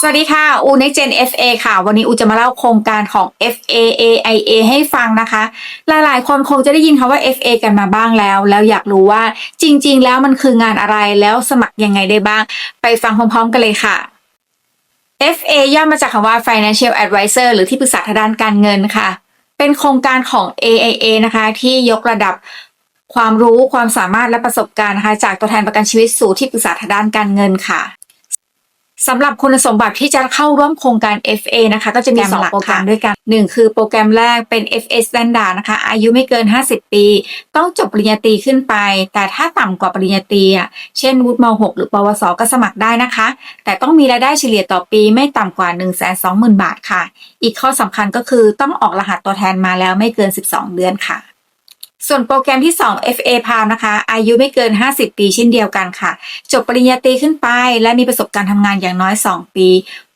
สวัสดีค่ะ อู Next Gen FA ค่ะ วันนี้อูจะมาเล่าโครงการของ FAAIA ให้ฟังนะคะ หลายๆ คนคงจะได้ยินคำว่า FA กันมาบ้างแล้ว แล้วอยากรู้ว่าจริง ๆ แล้วมันคืองานอะไรแล้วสมัครยังไงได้บ้าง ไปฟังพร้อม ๆ กันเลยค่ะ FA ย่อมาจากคำว่า Financial Advisor หรือที่ปรึกษาทางด้านการเงินค่ะ เป็นโครงการของ AIA นะคะ ที่ยกระดับความรู้ความสามารถและประสบการณ์นะคะจากตัวแทนประกันชีวิตสู่ที่ปรึกษาทางด้านการเงินค่ะ สำหรับคุณสมบัติที่จะเข้าร่วมโครงการ FA นะคะ ก็จะมีโปรแกรมหลัก2โปรแกรมค่ะด้วยกัน 1 คือโปรแกรมแรกเป็น FA Standard นะคะ อายุไม่เกิน 50 ปี ต้องจบปริญญาตรีขึ้นไป แต่ถ้าต่ำกว่าปริญญาตรีอะเช่นวุฒิม .6 หรือปวส ก็สมัครได้นะคะ แต่ต้องมีรายได้เฉลี่ยต่อปีไม่ต่ำกว่า 120,000 บาทค่ะ อีกข้อสำคัญก็คือต้องออกรหัสตัวแทนมาแล้วไม่เกิน 12 เดือนค่ะ ส่วนโปรแกรมที่ 2 FA p a l m นะคะ อายุไม่เกิน 50 ปีเช่นเดียวกันค่ะ จบปริญญาตรีขึ้นไป และมีประสบการณ์ทำงานอย่างน้อย 2 ปี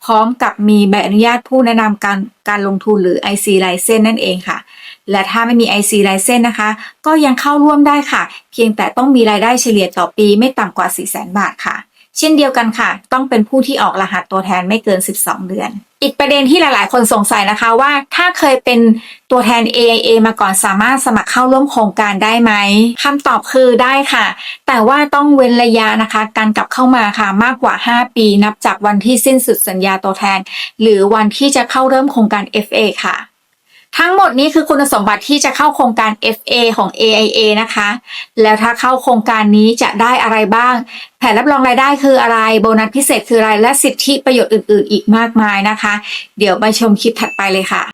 พร้อมกับมีใบอนุญาตผู้แนะนำการการลงทุนหรือ IC License นั่นเองค่ะ และถ้าไม่มี IC License นะคะ ก็ยังเข้าร่วมได้ค่ะ เพียงแต่ต้องมีรายได้เฉลี่ยต่อปีไม่ต่ำกว่า 400,000 บาทค่ะ เช่นเดียวกันค่ะ ต้องเป็นผู้ที่ออกรหัสตัวแทนไม่เกิน 12 เดือน อีกประเด็นที่หลาย ๆ คนสงสัยนะคะว่าถ้าเคยเป็นตัวแทน AIA มาก่อนสามารถสมัครเข้าร่วมโครงการได้ไหมคำตอบคือได้ค่ะ แต่ว่าต้องเว้นระยะนะคะ การกลับเข้ามาค่ะมากกว่า 5 ปีนับจากวันที่สิ้นสุดสัญญาตัวแทน หรือวันที่จะเข้าเริ่มโครงการ FA ค่ะ ทั้งหมดนี้คือคุณสมบัติที่จะเข้าโครงการ FA ของ AIA นะคะ แล้วถ้าเข้าโครงการนี้จะได้อะไรบ้าง แผนรับรองรายได้คืออะไร โบนัสพิเศษคืออะไร และสิทธิประโยชน์อื่น ๆ อีกมากมายนะคะ เดี๋ยวไปชมคลิปถัดไปเลยค่ะ